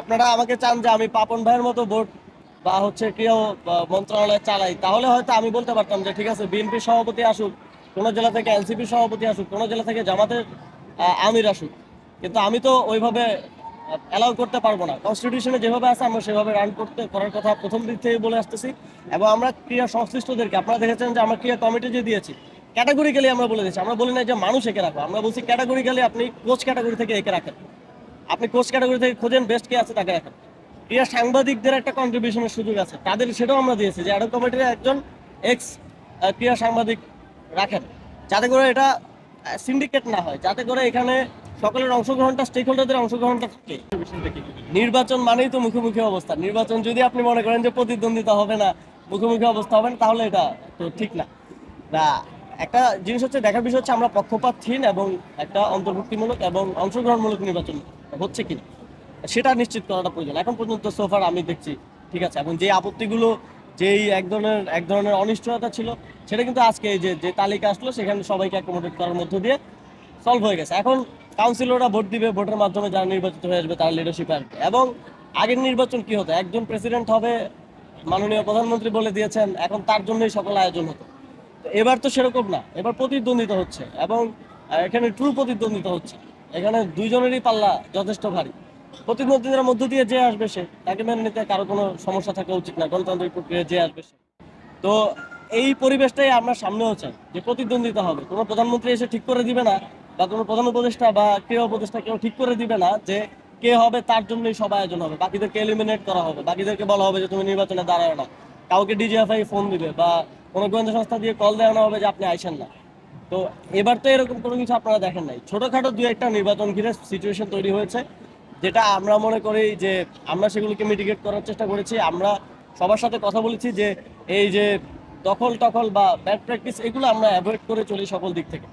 আপনারা আমাকে চান যে আমি পাপন ভাইয়ের মতো ভোট বা হচ্ছে ক্রিয়া মন্ত্রণালয় চালাই। তাহলে হয়তো আমি বলতে পারতাম যে, ঠিক আছে, বিএনপি সভাপতি আসুক, কোনো জেলা থেকে এনসিপি সভাপতি আসুক, কোনো জেলা থেকে জামাতের আমির আসুক। কিন্তু আমি তো ওইভাবে অ্যালাউ করতে পারব না। কনস্টিটিউশনে যেভাবে আছে, আমরা সেভাবে রান করতে, করার কথা প্রথম দিক থেকে বলে আসতেছি। এবং আমরা ক্রিয়া সংশ্লিষ্টদেরকে, আপনারা দেখেছেন যে আমরা ক্রিয়া কমিটি যে দিয়েছি ক্যাটাগরিক্যালি আমরা বলে দিচ্ছি আমরা বলি না যে মানুষ একে রাখো, আমরা বলছি ক্যাটাগরিক্যালি আপনি কোচ ক্যাটাগরি থেকে একে রাখেন। আপনি কোচ ক্যাটাগরি থেকে খোঁজেন বেস্ট কে আছে তাকে রাখেন ক্রিয়া সাংবাদিকদের একটা কন্ট্রিবিউশনের সুযোগ আছে। তাদের, সেটাও আমরা দিয়েছি যে অ্যাডক কমিটির একজন এক্স ক্রিয়া সাংবাদিক রাখেন। যাতে করে এটা সিন্ডিকেট না হয়। যাতে করে এখানে সকলের অংশগ্রহণটা স্টেক হোল্ডারদের অংশগ্রহণটা থাকে। নির্বাচন মানেই তো মুখোমুখি অবস্থা। নির্বাচন যদি আপনি মনে করেন যে প্রতিদ্বন্দ্বিতা হবে না, মুখোমুখি অবস্থা হবে না, তাহলে এটা তো ঠিক না। না একটা জিনিস হচ্ছে দেখার বিষয় হচ্ছে আমরা পক্ষপাতহীন এবং একটা অন্তর্ভুক্তিমূলক এবং অংশগ্রহণমূলক নির্বাচন হচ্ছে কিনা, সেটা নিশ্চিত করাটা প্রয়োজন। এখন পর্যন্ত সোফার আমি দেখছি, ঠিক আছে? এবং যে আপত্তিগুলো, যেই এক ধরনের এক ধরনের অনিশ্চয়তা ছিল, সেটা কিন্তু আজকে যে যে তালিকা আসলো, সেখানে সবাইকে অ্যাকোমোডেট করার মধ্য দিয়ে সলভ হয়ে গেছে। এখন কাউন্সিলররা ভোট দিবে, ভোটের মাধ্যমে যারা নির্বাচিত হয়ে আসবে, তারা লিডারশিপে আসবে। এবং আগের নির্বাচন কি হতো? একজন প্রেসিডেন্ট হবে, মাননীয় প্রধানমন্ত্রী বলে দিয়েছেন, এখন তার জন্যই সকল আয়োজন হতো। এবার তো সেরকম না। এবার প্রতিদ্বন্দ্বিতা হচ্ছে এবং এখানে ট্রু প্রতিদ্বন্দ্বিতা হচ্ছে। এখানে দুইজনেরই পাল্লা যথেষ্ট ভারী। প্রতিদ্বন্দ্বিতার মধ্য দিয়ে যে আসবে সে, তাকে মেনে নিতে কারও কোনো সমস্যা থাকা উচিত না, গণতান্ত্রিক প্রক্রিয়া যে আসবে সে। তো এই পরিবেশটাই আমরা সামনেও চাই যে প্রতিদ্বন্দ্বিতা হবে। কোনো প্রধানমন্ত্রী এসে ঠিক করে দিবে না, বা কোনো প্রধান উপদেষ্টা বা ক্রীড়া উপদেষ্টা কেউ ঠিক করে দিবে না যে কে হবে তার জন্যই সব আয়োজন হবে। বাকিদেরকে এলিমিনেট করা হবে। বাকিদেরকে বলা হবে যে তুমি নির্বাচনে দাঁড়ায় না। কাউকে ডিজিএফআই ফোন দিবে বা কোনো গোয়েন্দা সংস্থা দিয়ে কল দেওয়ানো হবে যে আপনি আইসেন না। তো এবার তো এরকম কোনো কিছু আপনারা দেখেন নাই। ছোটোখাটো দু একটা নির্বাচন ঘিরে সিচুয়েশন তৈরি হয়েছে, যেটা আমরা মনে করি যে আমরা সেগুলোকে মিটিগেট করার চেষ্টা করেছি। আমরা সবার সাথে কথা বলেছি যে এই যে দখল টখল বা ব্যাড প্র্যাকটিস এগুলো আমরা অ্যাভয়েড করে চলি সকল দিক থেকে।